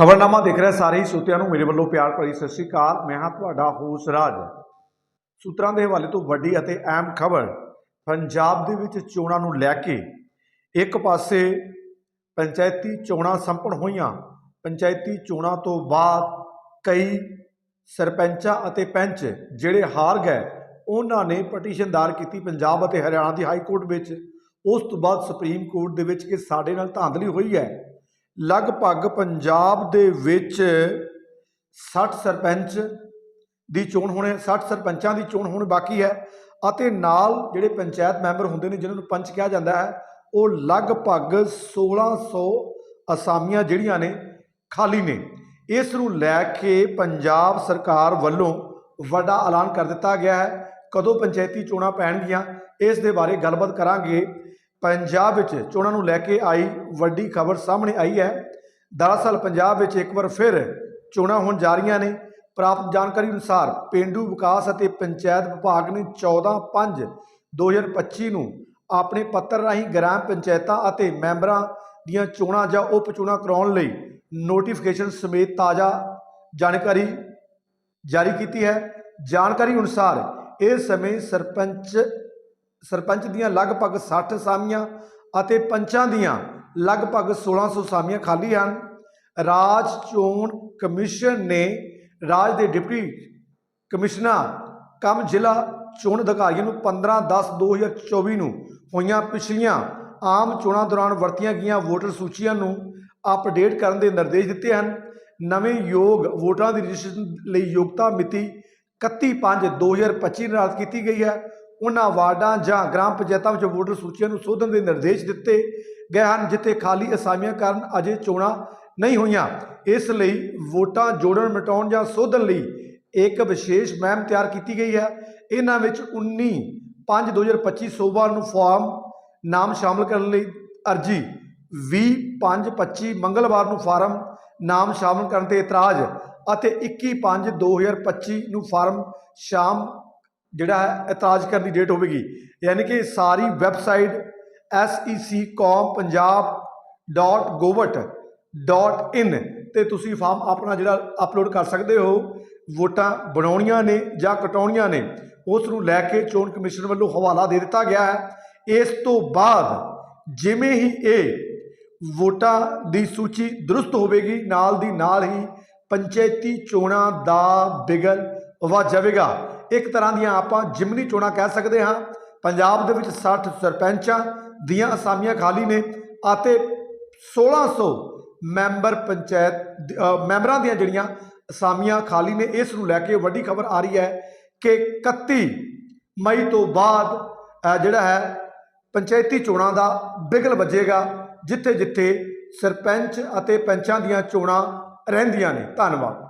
ਖਬਰਨਾਮਾ ਦੇਖ ਰਹੇ ਸਾਰੇ ਹੀ ਸੂਤਿਆਂ ਨੂੰ ਮੇਰੇ ਵੱਲੋਂ ਪਿਆਰ ਭਰੀ ਸਤਿ ਸ਼੍ਰੀ ਅਕਾਲ। ਮੈਂ ਹਾਂ ਤੁਹਾਡਾ ਹੋਸ ਰਾਜ। ਸੂਤਰਾਂ ਦੇ ਹਵਾਲੇ ਤੋਂ ਵੱਡੀ ਅਤੇ ਅਹਿਮ ਖਬਰ, ਪੰਜਾਬ ਦੇ ਵਿੱਚ ਚੋਣਾਂ ਨੂੰ ਲੈ ਕੇ ਇੱਕ ਪਾਸੇ ਪੰਚਾਇਤੀ ਚੋਣਾਂ ਸੰਪन्न ਹੋਈਆਂ। ਪੰਚਾਇਤੀ ਚੋਣਾਂ ਤੋਂ ਬਾਅਦ ਕਈ ਸਰਪੰਚਾਂ ਅਤੇ ਪੰਚ ਜਿਹੜੇ ਹਾਰ ਗਏ, ਉਹਨਾਂ ਨੇ ਪਟੀਸ਼ਨ ਦਾਇਰ ਕੀਤੀ ਪੰਜਾਬ ਅਤੇ ਹਰਿਆਣਾ ਦੀ ਹਾਈ ਕੋਰਟ ਵਿੱਚ। ਉਸ ਤੋਂ ਬਾਅਦ ਸੁਪਰੀਮ ਕੋਰਟ ਦੇ ਵਿੱਚ ਕਿ ਸਾਡੇ ਨਾਲ ਧਾਂਦਲੀ ਹੋਈ ਹੈ। ਲਗਭਗ ਪੰਜਾਬ ਦੇ ਵਿੱਚ 60 ਸਰਪੰਚ ਦੀ ਚੋਣ ਹੋਣੇ 60 ਸਰਪੰਚਾਂ ਦੀ ਚੋਣ ਹੋਣੀ ਬਾਕੀ ਹੈ ਅਤੇ ਨਾਲ ਜਿਹੜੇ ਪੰਚਾਇਤ ਮੈਂਬਰ ਹੁੰਦੇ ਨੇ ਜਿਨ੍ਹਾਂ ਨੂੰ ਪੰਚ ਕਿਹਾ ਜਾਂਦਾ ਹੈ, ਉਹ ਲਗਭਗ 1600 ਅਸਾਮੀਆਂ ਜਿਹੜੀਆਂ ਨੇ, ਖਾਲੀ ਨੇ। ਇਸ ਨੂੰ ਲੈ ਕੇ ਪੰਜਾਬ ਸਰਕਾਰ ਵੱਲੋਂ ਵੱਡਾ ਐਲਾਨ ਕਰ ਦਿੱਤਾ ਗਿਆ ਹੈ। ਕਦੋਂ ਪੰਚਾਇਤੀ ਚੋਣਾਂ ਪੈਣਗੀਆਂ, ਇਸ ਦੇ ਬਾਰੇ ਗੱਲਬਾਤ ਕਰਾਂਗੇ। ਪੰਜਾਬ ਵਿੱਚ ਚੋਣਾਂ ਨੂੰ ਲੈ ਕੇ ਆਈ ਵੱਡੀ ਖਬਰ ਸਾਹਮਣੇ ਆਈ ਹੈ। ਦਰਅਸਲ ਪੰਜਾਬ ਵਿੱਚ ਇੱਕ ਵਾਰ ਫਿਰ ਚੋਣਾਂ ਹੋਣ ਜਾ ਰਹੀਆਂ ਨੇ। ਪ੍ਰਾਪਤ ਜਾਣਕਾਰੀ ਅਨੁਸਾਰ ਪਿੰਡੂ ਵਿਕਾਸ ਅਤੇ ਪੰਚਾਇਤ ਵਿਭਾਗ ਨੇ 14/5/2025 ਨੂੰ ਆਪਣੇ ਪੱਤਰ ਰਾਹੀਂ ਗ੍ਰਾਮ ਪੰਚਾਇਤਾਂ ਅਤੇ ਮੈਂਬਰਾਂ ਦੀਆਂ ਚੋਣਾਂ ਜਾਂ ਉਪ ਚੋਣਾਂ ਕਰਾਉਣ ਲਈ ਨੋਟੀਫਿਕੇਸ਼ਨ ਸਮੇਤ ਤਾਜ਼ਾ ਜਾਣਕਾਰੀ ਜਾਰੀ ਕੀਤੀ ਹੈ। ਜਾਣਕਾਰੀ ਅਨੁਸਾਰ ਇਸ ਸਮੇਂ ਸਰਪੰਚ ਸਰਪੰਚ ਦੀਆਂ ਲਗਭਗ 60 ਸਾਮੀਆਂ ਅਤੇ ਪੰਚਾਂ ਦੀਆਂ ਲਗਭਗ 1600 ਸਾਮੀਆਂ ਖਾਲੀ ਹਨ। ਰਾਜ ਚੋਣ ਕਮਿਸ਼ਨ ਨੇ ਰਾਜ ਦੇ ਡਿਪਟੀ ਕਮਿਸ਼ਨਰ ਕਮ ਜ਼ਿਲ੍ਹਾ ਚੋਣ ਅਧਿਕਾਰੀਆਂ ਨੂੰ 15/10/2024 ਨੂੰ ਹੋਈਆਂ ਪਿਛਲੀਆਂ ਆਮ ਚੋਣਾਂ ਦੌਰਾਨ ਵਰਤੀਆਂ ਗਈਆਂ ਵੋਟਰ ਸੂਚੀਆਂ ਨੂੰ ਅਪਡੇਟ ਕਰਨ ਦੇ ਨਿਰਦੇਸ਼ ਦਿੱਤੇ ਹਨ। ਨਵੇਂ ਯੋਗ ਵੋਟਰਾਂ ਦੀ ਰਜਿਸਟ੍ਰੇਸ਼ਨ ਲਈ ਯੋਗਤਾ ਮਿਤੀ 31/5/2025 ਨਿਰਧਾਰਿਤ ਕੀਤੀ ਗਈ ਹੈ। ਉਹਨਾਂ ਵਾਰਡਾਂ ਜਾਂ ਗ੍ਰਾਮ ਪੰਚਾਇਤਾਂ ਵਿੱਚ ਵੋਟਰ ਸੂਚੀਆਂ ਨੂੰ ਸੋਧਣ ਦੇ ਨਿਰਦੇਸ਼ ਦਿੱਤੇ ਗਏ ਹਨ, ਜਿੱਥੇ ਖਾਲੀ ਅਸਾਮੀਆਂ ਕਾਰਨ ਅਜੇ ਚੋਣਾਂ ਨਹੀਂ ਹੋਈਆਂ। ਇਸ ਲਈ ਵੋਟਾਂ ਜੋੜਨ, ਮਿਟਾਉਣ ਜਾਂ ਸੋਧਣ ਲਈ ਇੱਕ ਵਿਸ਼ੇਸ਼ ਮਹਿਮ ਤਿਆਰ ਕੀਤੀ ਗਈ ਹੈ। ਇਹਨਾਂ ਵਿੱਚ 19 5 2025 ਸੋਮਵਾਰ ਨੂੰ ਫਾਰਮ ਨਾਮ ਸ਼ਾਮਲ ਕਰਨ ਲਈ ਅਰਜੀ 20 5 25 ਮੰਗਲਵਾਰ ਨੂੰ ਫਾਰਮ ਨਾਮ ਸ਼ਾਮਲ ਕਰਨ ਤੇ ਇਤਰਾਜ਼ ਅਤੇ 21 5 2025 ਨੂੰ ਫਾਰਮ ਸ਼ਾਮ ਜਿਹੜਾ ਹੈ ਇਤਰਾਜ਼ ਕਰਨ ਦੀ ਡੇਟ ਹੋਵੇਗੀ, ਯਾਨੀ ਕਿ ਸਾਰੀ ਵੈਬਸਾਈਟ secom.ਪੰਜਾਬ.govt.in ਤੇ ਤੁਸੀਂ ਫਾਰਮ ਆਪਣਾ ਜਿਹੜਾ ਅਪਲੋਡ ਕਰ ਸਕਦੇ ਹੋ, ਵੋਟਾਂ ਬਣਾਉਣੀਆਂ ਨੇ ਜਾਂ ਕਟਾਉਣੀਆਂ ਨੇ ਉਸ ਨੂੰ ਲੈ ਕੇ ਚੋਣ ਕਮਿਸ਼ਨ ਵੱਲੋਂ ਹਵਾਲਾ ਦੇ ਦਿੱਤਾ ਗਿਆ ਹੈ। ਇਸ ਤੋਂ ਬਾਅਦ ਜਿਵੇਂ ਹੀ ਇਹ ਵੋਟਾਂ ਦੀ ਸੂਚੀ ਦਰੁਸਤ ਹੋਵੇਗੀ, ਨਾਲ ਦੀ ਨਾਲ ਹੀ ਪੰਚਾਇਤੀ ਚੋਣਾਂ ਦਾ ਬਿਗਲ ਵੱਜ ਜਾਵੇਗਾ। ਇੱਕ ਤਰ੍ਹਾਂ ਦੀਆਂ ਆਪਾਂ ਜਿਮਨੀ ਚੋਣਾਂ ਕਹਿ ਸਕਦੇ ਹਾਂ। ਪੰਜਾਬ ਦੇ ਵਿੱਚ 60 ਸਰਪੰਚਾਂ ਦੀਆਂ ਅਸਾਮੀਆਂ ਖਾਲੀ ਨੇ ਅਤੇ 1600 ਮੈਂਬਰ ਪੰਚਾਇਤ ਮੈਂਬਰਾਂ ਦੀਆਂ ਜਿਹੜੀਆਂ ਅਸਾਮੀਆਂ ਖਾਲੀ ਨੇ, ਇਸ ਨੂੰ ਲੈ ਕੇ ਵੱਡੀ ਖਬਰ ਆ ਰਹੀ ਹੈ ਕਿ 31 ਮਈ ਤੋਂ ਬਾਅਦ ਜਿਹੜਾ ਹੈ, ਪੰਚਾਇਤੀ ਚੋਣਾਂ ਦਾ ਬਿਗਲ ਵੱਜੇਗਾ ਜਿੱਥੇ ਜਿੱਥੇ ਸਰਪੰਚ ਅਤੇ ਪੰਚਾਂ ਦੀਆਂ ਚੋਣਾਂ ਰਹਿੰਦੀਆਂ ਨੇ। ਧੰਨਵਾਦ।